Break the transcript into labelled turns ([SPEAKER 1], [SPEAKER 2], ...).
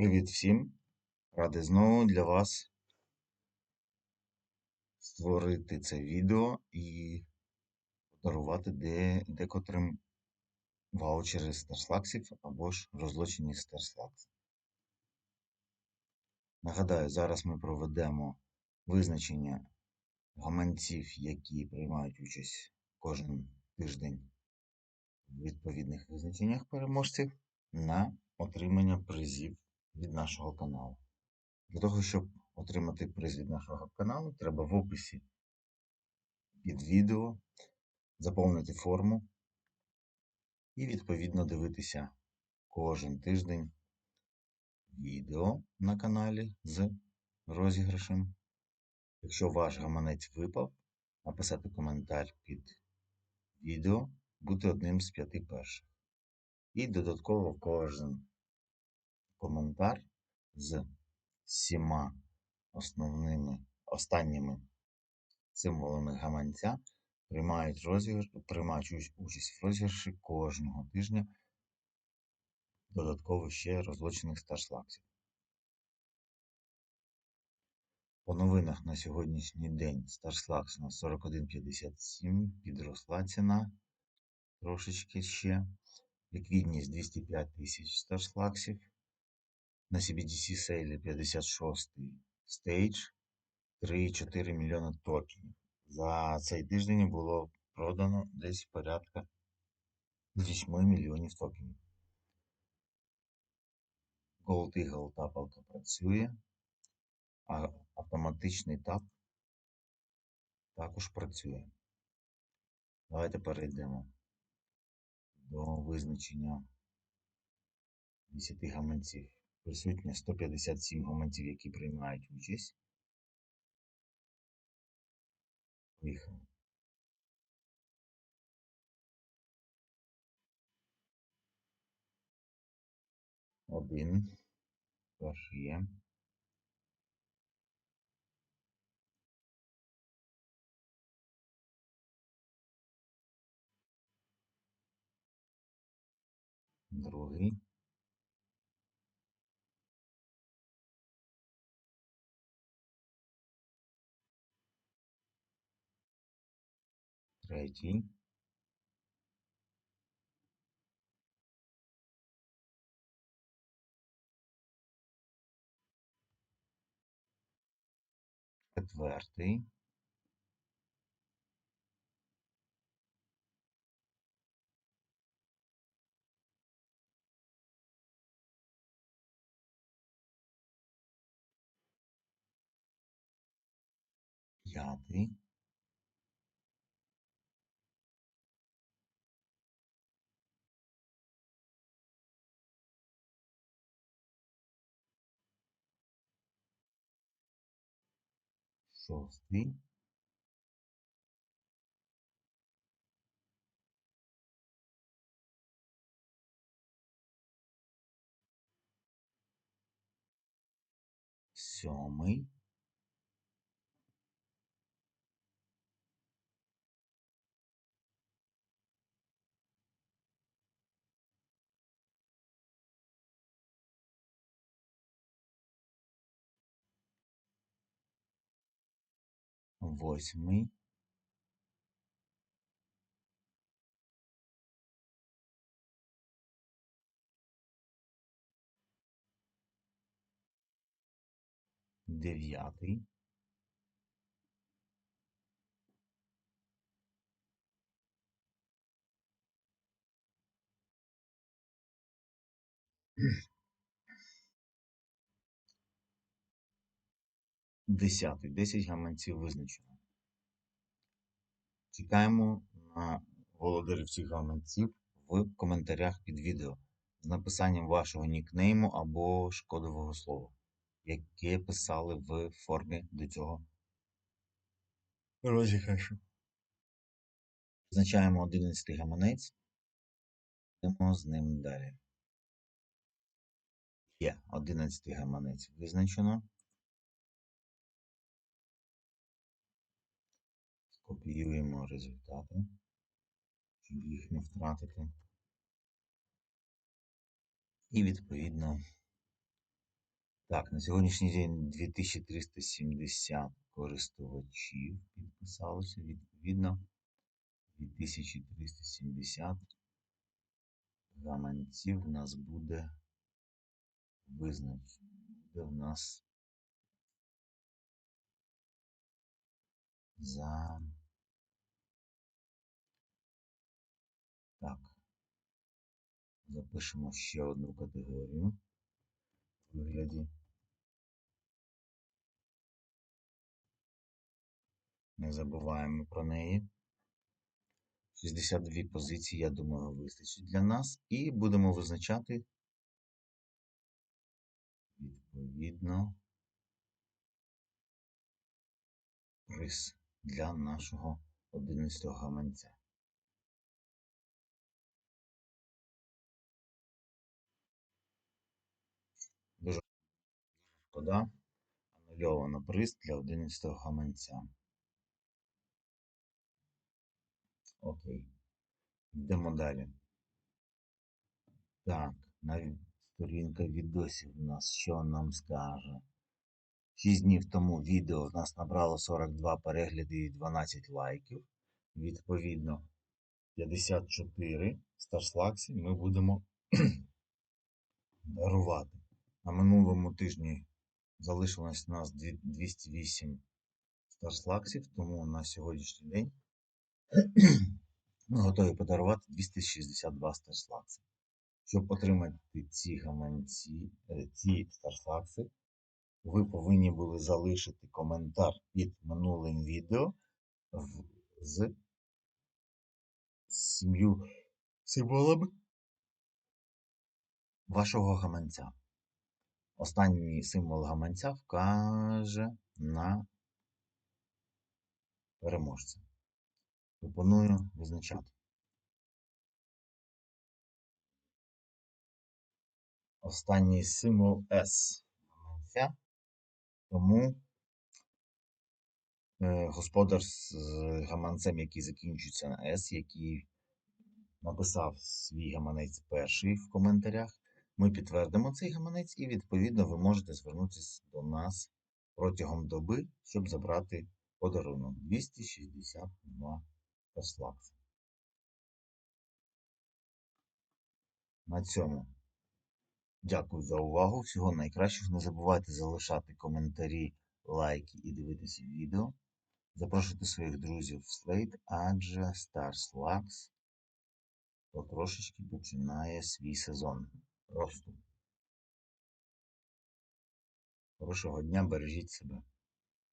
[SPEAKER 1] Привіт всім! Радий знову для вас створити це відео і подарувати де, декотрим ваучери Старслаксів або ж розлочені Старслакс. Нагадаю, зараз ми проведемо визначення гаманців, які приймають участь кожен тиждень в відповідних визначеннях переможців на отримання призів від нашого каналу. Для того, щоб отримати приз від нашого каналу, треба в описі під відео заповнити форму і відповідно дивитися кожен тиждень відео на каналі з розіграшем. Якщо ваш гаманець випав, написати коментар під відео, бути одним з п'яти перших. І додатково кожен коментар з всіма основними останніми символами гаманця приймають розіграш, приймають участь в розіграші кожного тижня. Додатково ще розлочених старшлаксів. По новинах на сьогоднішній день старшлакс на 41,57, підросла ціна трошечки ще. Ліквідність 205 тисяч старшлаксів. На CBDC сейлі 56 стейдж 3,4 мільйона токенів. За цей тиждень було продано десь порядка 8 мільйонів токенів. Gold Eagle тапалка працює, а автоматичний тап також працює. Давайте перейдемо до визначення 10 гаманців. Присутні 157 гаманців, які приймають участь. Поїхали. Один. Перший є. Другий. Третій. Четвертий. П'ятий. Шостий. Сьомий. Восьмий. Дев'ятий. Десятий. Десять гаманців визначено. Чекаємо на володарів цих гаманців в коментарях під відео з написанням вашого нікнейму або ж кодового слова, яке писали в формі до цього розіграшу. Визначаємо 11 гаманець. Йдемо з ним далі. Є 11 гаманець визначено. Копіюємо результати, щоб їх не втратити. І відповідно Так, на сьогоднішній день 2370 користувачів підписалося. Відповідно, 2370 гаманців у нас буде визначено. Буде в нас за. Запишемо ще одну категорію в вигляді. Не забуваємо про неї. 62 позиції, я думаю, вистачить для нас. І будемо визначати відповідно приз для нашого 11 гаманця. Шкода. Анульовано приз для 11 гаманця. Окей. Йдемо далі. Так, навіть сторінка відосів у нас що нам скаже? 6 днів тому відео в нас набрало 42 перегляди і 12 лайків. Відповідно, 54 старслаксів ми будемо дарувати. На минулому тижні залишилось у нас 208 старслаксів, тому на сьогоднішній день ми готові подарувати 262 старслакси. Щоб отримати ці гаманці, е, ці старслакси, ви повинні були залишити коментар під минулим відео з сім'ю символами вашого гаманця. Останній символ гаманця вкаже на переможця. Пропоную визначати. Останній символ S гаманця. Тому е, господар з гаманцем, який закінчується на S, який написав свій гаманець перший в коментарях, ми підтвердимо цей гаманець і, відповідно, ви можете звернутися до нас протягом доби, щоб забрати подарунок 262 послакси. На цьому дякую за увагу. Всього найкращого. Не забувайте залишати коментарі, лайки і дивитися відео. Запрошуйте своїх друзів в Slate, адже Star Slugs потрошечки починає свій сезон росту. Хорошого дня, бережіть себе.